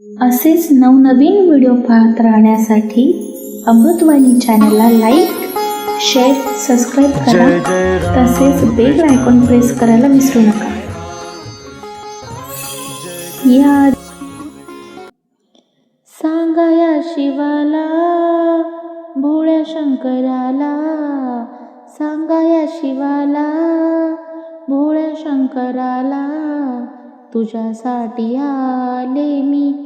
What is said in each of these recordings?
असेच नवनवीन व्हिडिओ पाहत राहण्यासाठी अमृतवाणी चॅनलला लाईक शेअर सबस्क्राईब करा. तसेच बेल आयकॉन प्रेस करायला विसरू नका. या सांगा या शिवाला भोळ्या शंकराला. सांगा या शिवाला भोळ्या शंकराला तुझ्यासाठी आले मी.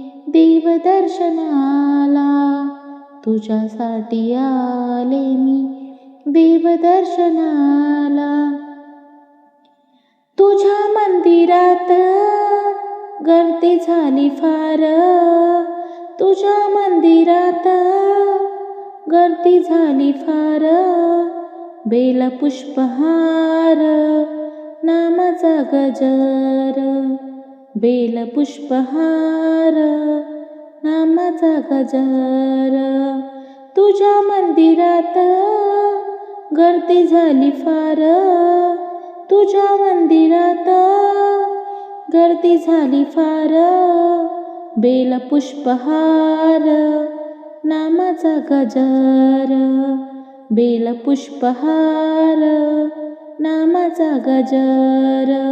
देवदर्शनाला तुझ्यासाठी आले मी देवदर्शनाला तुझ्या मंदिरात गर्दी झाली फार. तुझ्या मंदिरात गर्दी झाली फार. बेलपुष्पहार नामाचा गजर. बेलपुष्पहार नामाचा गजर तुझ्या मंदिरात गर्दी झाली फार. तुझ्या मंदिरात गर्दी झाली फार. बेलपुष्पहार नामाचा गजर बेलपुष्पहार नामाचा गजर.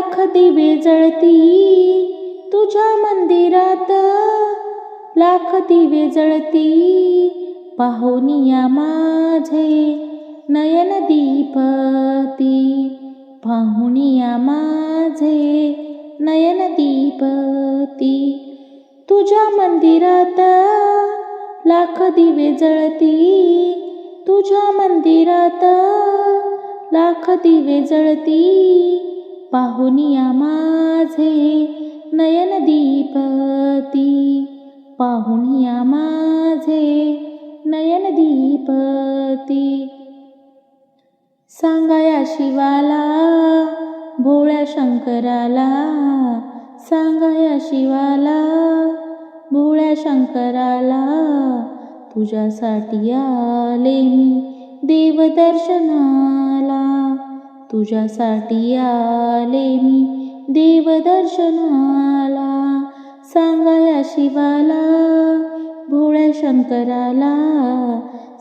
लाख दिवे जळती तुझ्या मंदिरात. लाख दिवे जळती पाहुनिया माझे नयन दीपती. पाहुनिया माझे नयन दीपती. तुझ्या मंदिरात लाख दिवे जळती. तुझ्या मंदिरात लाख दिवे जळती पाहुनिया माझे नयन दीपती. पाहुनिया माझे नयन दीपती. सांगा या शिवाला भोळ्या शंकराला. सांगा या शिवाला भोळ्या शंकराला. तुझ्यासाठी आले मी देवदर्शना तुझ्यासाठी आले मी देवदर्शनाला सांगा या शिवाला भोळ्या शंकराला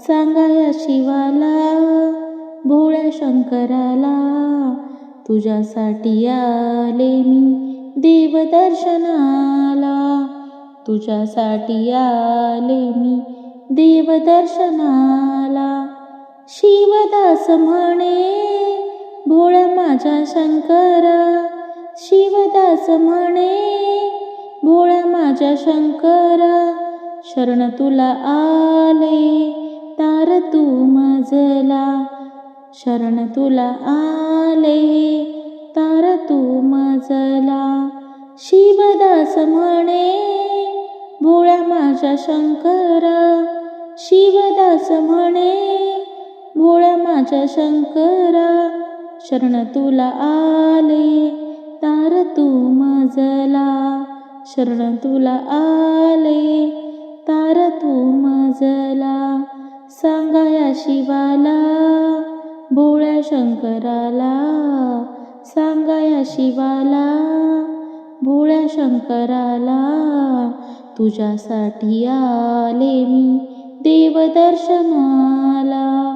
सांगा या शिवाला भोळ्या शंकराला. तुझ्यासाठी आले मी देवदर्शनाला तुझ्यासाठी आले मी देवदर्शनाला. शिवदास म्हणे भोळा माझा शंकरा. शिवदास म्हणे भोळा माझ्या शंकरा. शरण तुला आले तार तू मजला. शरण तुला आले तार तू मजला. शिवदास म्हणे भोळ्या माझ्या शंकरा. शिवदास म्हणे भोळ्या माझ्या शंकरा. शरण तुला आले तार तू मजला. शरण तुला आले तार तू मजला. सांगा या शिवाला भोळ्या शंकराला. सांगा या शिवाला भोळ्या शंकराला. तुझ्यासाठी आले मी देवदर्शनाला.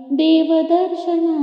देवदर्शना